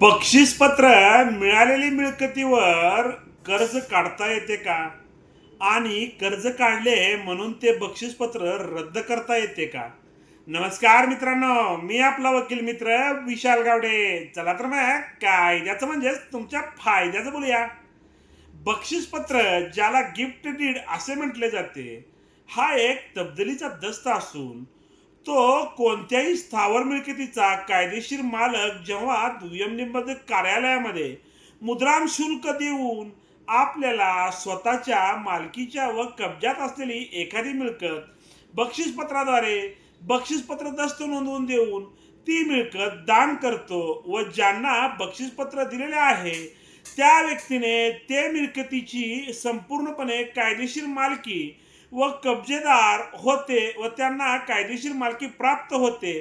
बक्षीसपत्र मिळालेली मिळकतीवर कर्ज काढता येते का? आणि कर्ज काढले म्हणून ते बक्षीसपत्र रद्द करता येते का? नमस्कार मित्रांनो मी आपला वकील मित्र विशाल गावडे. चला तर मग कायद्याचं म्हणजेच तुमच्या फायद्याचं बोलूया. बक्षीसपत्र ज्याला गिफ्ट डीड असे म्हटले जाते हा एक तब्दलीचा दस्त असून तो कोणत्याही स्थावर मिळकतीचा कायदेशीर मालक जेव्हा दुय्यम निबंधक कार्यालयामध्ये मुद्राम शुल्क देऊन आपल्याला स्वतःच्या मालकीच्या व कब्जात असलेली एखादी मिळकत बक्षीसपत्राद्वारे बक्षीसपत्र दस्त नोंदवून देऊन ती मिळकत दान करतो व ज्यांना बक्षीसपत्र दिलेले आहे त्या व्यक्तीने ते मिळकतीची संपूर्णपणे कायदेशीर मालकी व कब्जेदार होते व त्यांना कायदेशीर मालकी प्राप्त होते.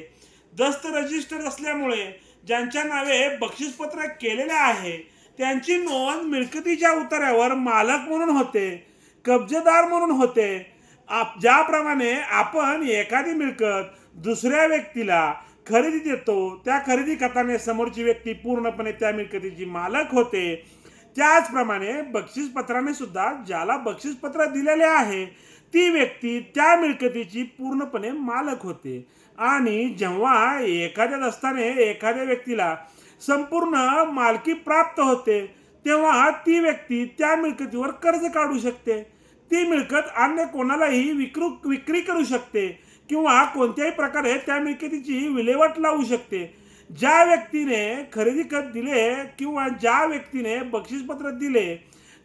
दस्त रजिस्टर असल्यामुळे ज्यांच्या नावे बक्षीसपत्र केलेले आहे त्यांची नोंद मिळकतीच्या उतार्यावर मालक म्हणून होते कब्जेदार म्हणून होते. आप ज्याप्रमाणे आपण एखादी मिळकत दुसऱ्या व्यक्तीला खरेदी देतो त्या खरेदी खात्याने समोरची व्यक्ती पूर्णपणे त्या मिळकतीची मालक होते. त्याचप्रमाणे बक्षीसपत्राने सुद्धा ज्याला बक्षीसपत्र दिलेले आहे ती व्यक्ती त्या मिळकतीची पूर्णपणे मालक होते. आणि जेव्हा एखाद्या दस्ताने एखाद्या व्यक्तीला संपूर्ण मालकी प्राप्त होते तेव्हा ती व्यक्ती त्या मिळकतीवर कर्ज काढू शकते. ती मिळकत अन्य कोणालाही विक्रू विक्री करू शकते किंवा कोणत्याही प्रकारे त्या मिळकतीची विल्हेवाट लावू शकते. ज्या व्यक्तीने खरेदी खत दिले किंवा ज्या व्यक्तीने बक्षीसपत्र दिले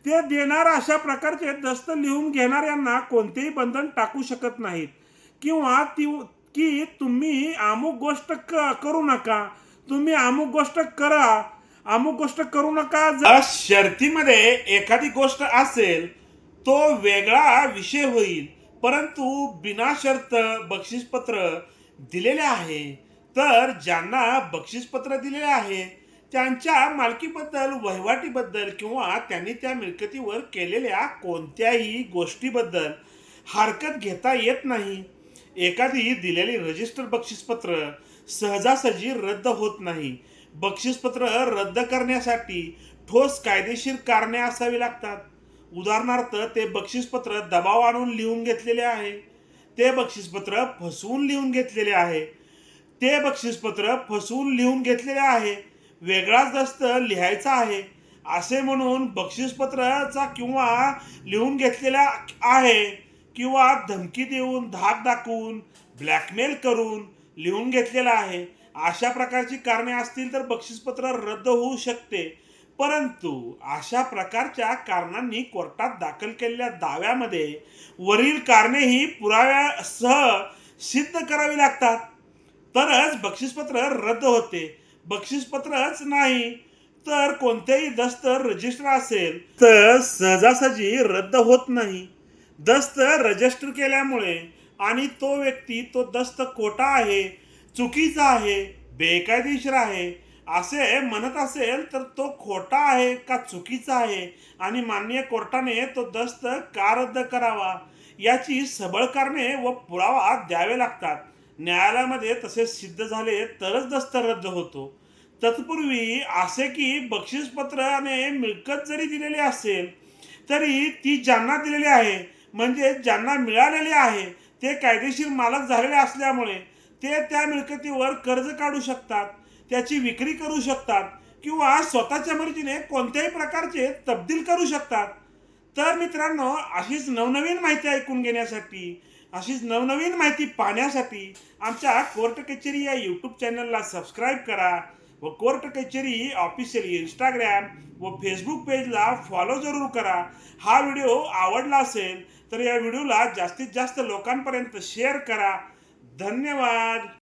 ते देणार अशा प्रकारचे दस्त लिहून घेणाऱ्यांना कोणतेही बंधन टाकू शकत नाहीत. किंवा ती की तुम्ही अमुक गोष्ट क करू नका. तुम्ही अमुक गोष्ट करा. अमुक गोष्ट करू नका जर शर्तीमध्ये एखादी गोष्ट असेल तो वेगळा विषय होईल. परंतु बिना शर्त बक्षीसपत्र दिलेले आहे तर ज्यांना बक्षीसपत्र दिलेले आहे त्यांच्या मालकीबद्दल वहिवाटीबद्दल किंवा त्यांनी त्या मिळकतीवर केलेल्या कोणत्याही गोष्टीबद्दल हरकत घेता येत नाही. एखादी दिलेली रजिस्टर बक्षीसपत्र सहजासहजी रद्द होत नाही. बक्षीसपत्र रद्द करण्यासाठी ठोस कायदेशीर कारणे असावी लागतात. उदाहरणार्थ ते बक्षीसपत्र दबाव आणून लिहून घेतलेले आहे. ते बक्षीसपत्र फसवून लिहून घेतलेले आहे. ते बक्षीसपत्र फसवून लिहून घेतलेले आहे. वेगळाच दस्त लिहायचा आहे. असे म्हणून बक्षीसपत्राचा किंवा लिहून घेतलेला आहे किंवा धमकी देऊन धाक दाखवून ब्लॅकमेल करून लिहून घेतलेला आहे. अशा प्रकारची कारणे असतील तर बक्षीसपत्र रद्द होऊ शकते. परंतु अशा प्रकारच्या कारणांनी कोर्टात दाखल केलेल्या दाव्यामध्ये वरील कारणे ही पुराव्यासह सिद्ध करावी लागतात. तरच बक्षीसपत्र रद्द होते. बक्षीसपत्रच नाही. तर कोणतेही दस्त रजिस्टर असेल तर सहजासहजी रद्द होत नाही. दस्त रजिस्टर केल्यामुळे आणि तो व्यक्ती तो दस्त खोटा आहे चुकीचा आहे बेकायदेशीर आहे असे म्हणत असेल तर तो खोटा आहे का चुकीचा आहे? आणि माननीय कोर्टाने तो दस्त का रद्द करावा? याची सबळ कारणे व पुरावा द्यावे लागतात. न्यायालयामध्ये तसे सिद्ध झाले तरच दस्त रद्द होतो. तत्पूर्वी असे की बक्षीसपत्राने मिळकत जरी दिलेली असेल तरी ती ज्यांना दिलेली आहे म्हणजे ज्यांना मिळालेली आहे ते कायदेशीर मालक झालेले असल्यामुळे ते त्या मिळकतीवर कर्ज काढू शकतात त्याची विक्री करू शकतात किंवा स्वतःच्या मर्जीने कोणत्याही प्रकारचे तब्दील करू शकतात. तर मित्रांनो अशीच नवनवीन माहिती ऐकून घेण्यासाठी अशीच नवनवीन माहिती पाहण्यासाठी आमच्या कोर्ट कचेरी या यूट्यूब चॅनलला सबस्क्राईब करा व कोर्ट कचेरी ऑफिशियल इंस्टाग्रॅम व फेसबुक पेजला फॉलो जरूर करा. हा व्हिडिओ आवडला असेल तर या व्हिडिओला जास्तीत जास्त लोकांपर्यंत शेअर करा. धन्यवाद.